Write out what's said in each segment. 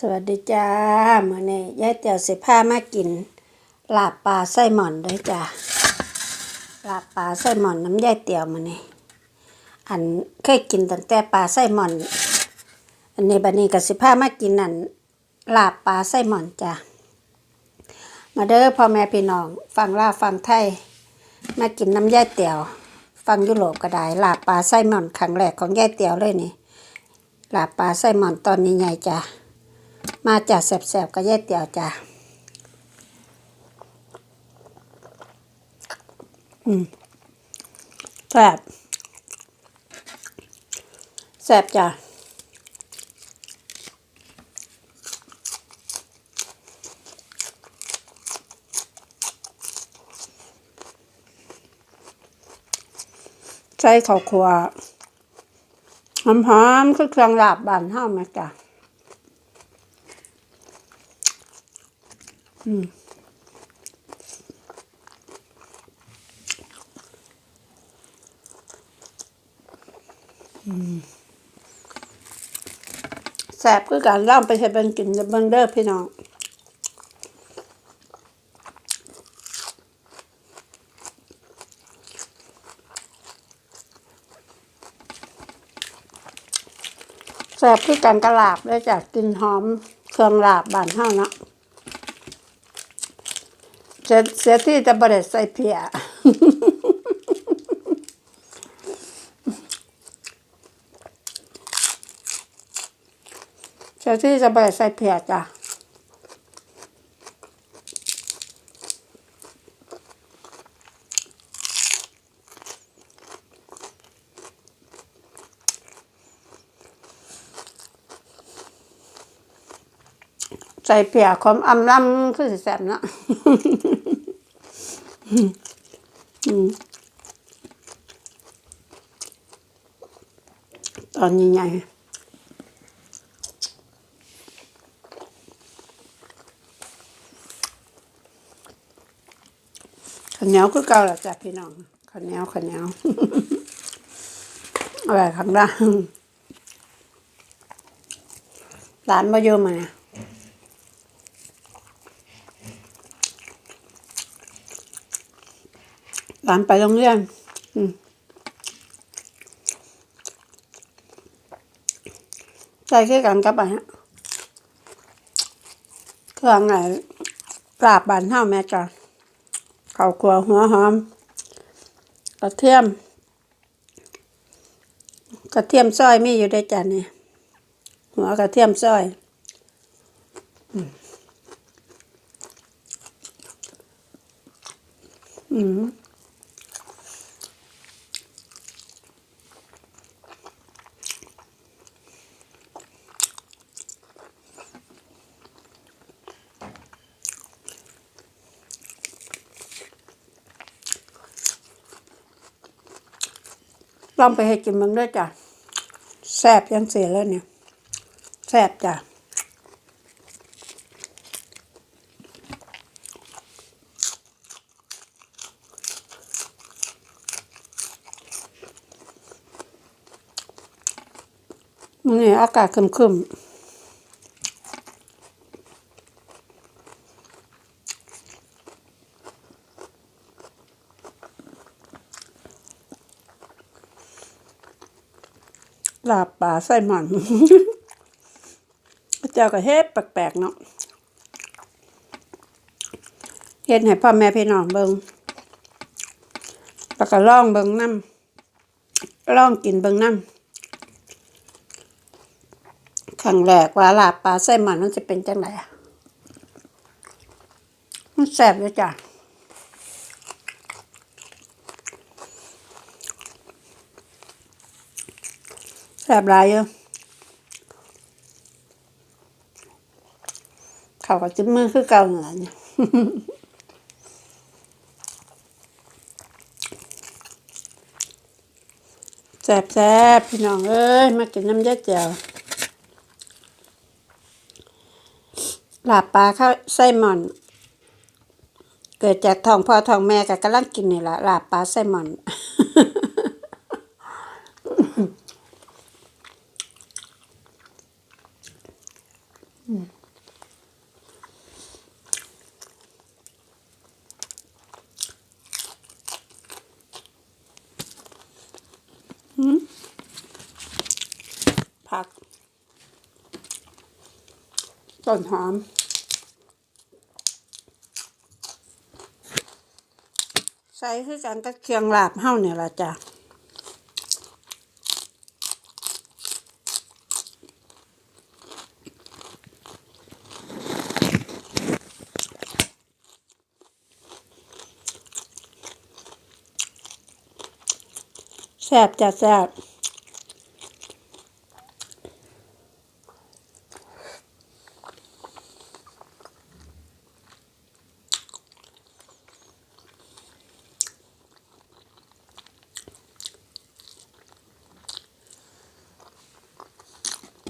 สวัสดีจ้ามื้อนี้ยายเตี๋ยวเสิพามากินลาบปลาไส้หม่อนด้วยจ้าลาบปลาไส้หม่อนน้ำยายเตี๋ยวมื้อนี้อันเคยกินตั้งแต่ปลาไส้หม่อน อันนี้บัดนี้ก็สิพามากินนั่นลาบปลาไส้หม่อนจ้ามาเด้อพ่อแม่พี่น้องฟังลาฟังไทยมากินน้ำยายเตี๋ยว ฟังยุโรปก็ได้ลาบปลาไส้หม่อนครั้งแรกของยายเตี๋ยวเลยนี่ลาบปลาไส้หม่อนตอนนี้ใหญ่จ้า มาจากแสบๆกับแย่เตียวจ้ะอืมแสบแสบจ้ะใส่ข้าวคั่วหอมๆคือเครื่องลาบบ้านเฮาแม่จ้ะ แสบคือการล่าไปใช้เป็นกินเบิงเด้อพี่น้องแสบคือการกระลาบได้จากกินหอมเครื่องลาบบานเท่านะ เสียเสียที่จะบริใส่เพียเจ้าที่จะไปใส่เพียจ้ะ ใส่เปียกความอำลำคือสิแสบเนาะอืมตอนใหญ่ๆข้าวเหนียวคือเก่าแหละจ้ะพี่น้องข้าวเหนียวข้าวเหนียวเอาไว้ข้างล่างร้านมาเยอะมาเนี่ย ร้านไปโรงเรียนใส่คือกันกับอันเครื่องไงปราบบานเท่าแม่จ้ะข้าวคั่วหัวหอม กระเทียม กระเทียมซอยมีอยู่ได้จ้ะนี่หัวกระเทียมซอยอืม ลองไปให้กินมันด้วยจ้ะแซ่บยังเสียแล้วเนี่ยแซ่บจ้ะมันนี่อากาศคึมๆ ลาบปลาไส้หมันเจ้าก็เฮ็ดแปลกๆเนาะเฮ็ดให้พ่อแม่พี่น้องเบิ่งแล้วก็ล่องเบิ่งน้ำล่องกินเบิ่งน้ำครั้งแรกว่าลาบปลาไส้หมันมันจะเป็นจังไดอะมันแซ่บเลยจ้ะ แซ่บหลายอยู่เขาก็จิ้มมือคือเก่าเหนือเนี่ยแซ่บแซ่บพี่น้องเอ้ย มากินน้ำยาแจ่วลาบปลาข้าวไส้หม่อน เกิดจากท้องพ่อท้องแม่ก็กำลังกินนี่แหละลาบปลาไส้หม่อน อ ผัก ต้นหอม ใส่คือกันกับเคียงลาบเฮาเนี่ยละจ้ะแซ่บจ้ะแซ่บ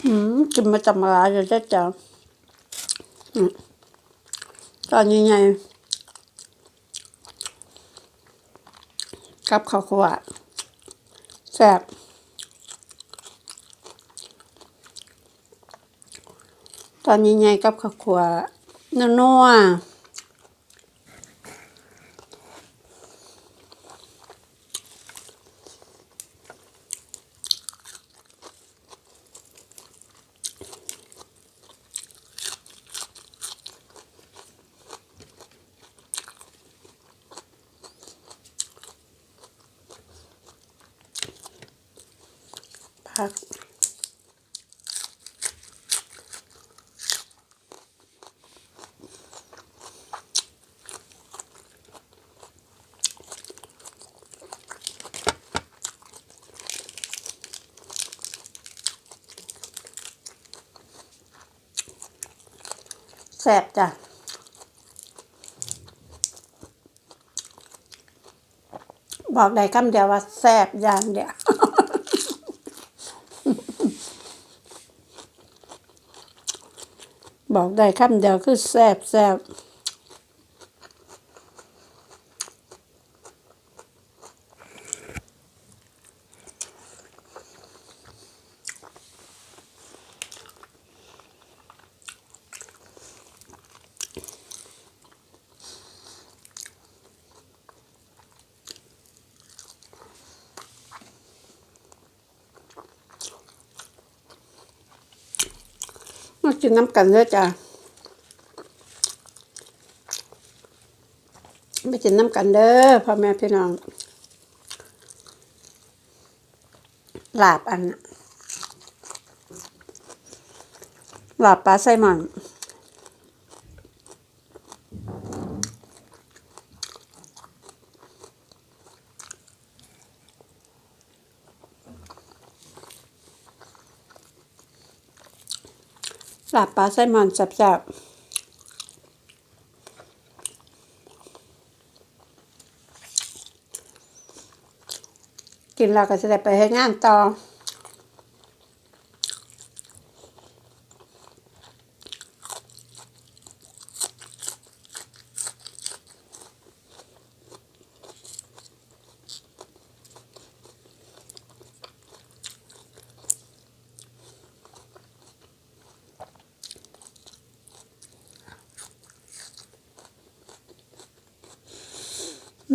อื มาจำมาลาอยู่จ้ะจ้ะตอนยังไงกับข้าวคั่วแซ่บตอนยังไงกับข้าวคั่วนัวๆ แซ่บจ้ะบอกได้คำเดียวว่าแซ่บอย่างเดียวบอกได้คำเดียวคือแซ่บแซ่บ มากินน้ำกันเด้อจ้ะมากินน้ำกันเด้อพ่อแม่พี่น้องลาบอันหลาบปลาไซมอน ลาบปลาไซมอนแซ่บๆกินแล้วก็จะได้ไปให้งานต่อ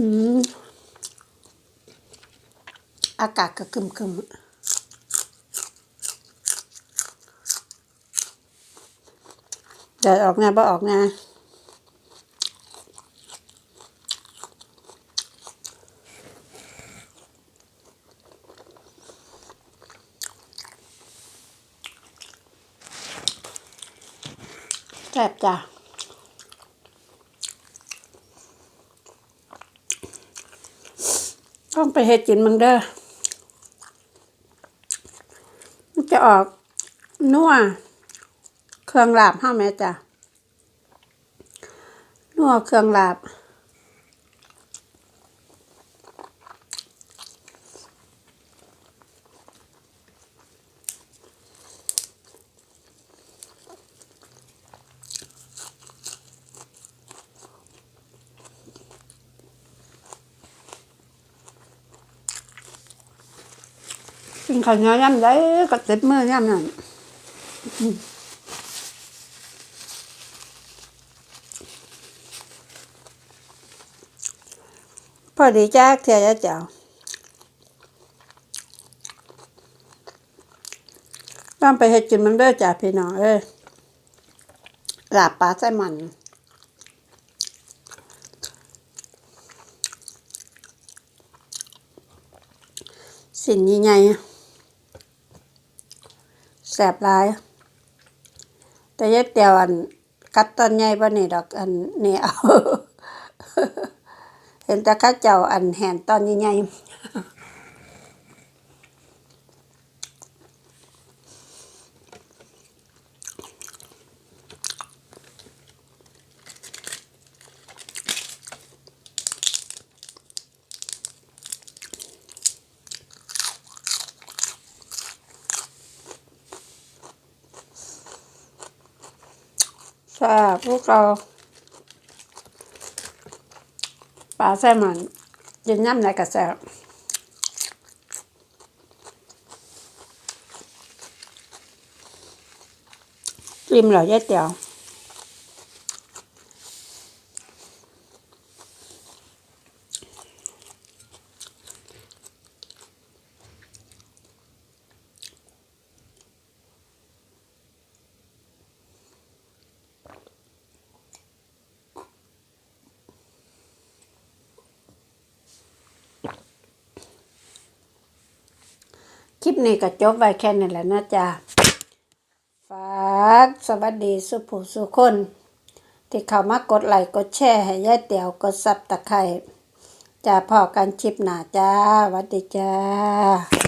อากาศก็คึมคึมเดี๋ยวออกงานบ่ออกงานแซ่บจ้ะ ต้องไปเฮ็ดกินมึงเด้อมันจะออกนัวเครื่องลาบห้าแม่จ้ะนัวเครื่องลาบ กินข้าวเหนียวย่ำได้ก็เต็มมือย่ำนั่นพอดีจากเทียเจ้าต้องไปเห็ดกินมันเด้อจ้าพี่น้องเอ้ยหลาบปลาไส้มันสินยังไง แสบหลาย แต่ยายเตียวอัน กัดตอนใหญ่ปะนี่ดอกอันนี่เอา เห็นแต่ข้าเจ้าอันแหนตอนใหญ่ๆ ค่ะพวกเราปลาแซลมอนยินย่ำในกระแซบริมเหรอยายเตียว คลิปนี้ก็จบไว้แค่นี้แหละนะจ๊ะฝากสวัสดีสุผู้สุคน ที่เข้ามากดไลค์กดแชร์ให้ยายเตียวกดซับตะไคร่จะพอกันชิปหนาจ้าวัสดีจ้า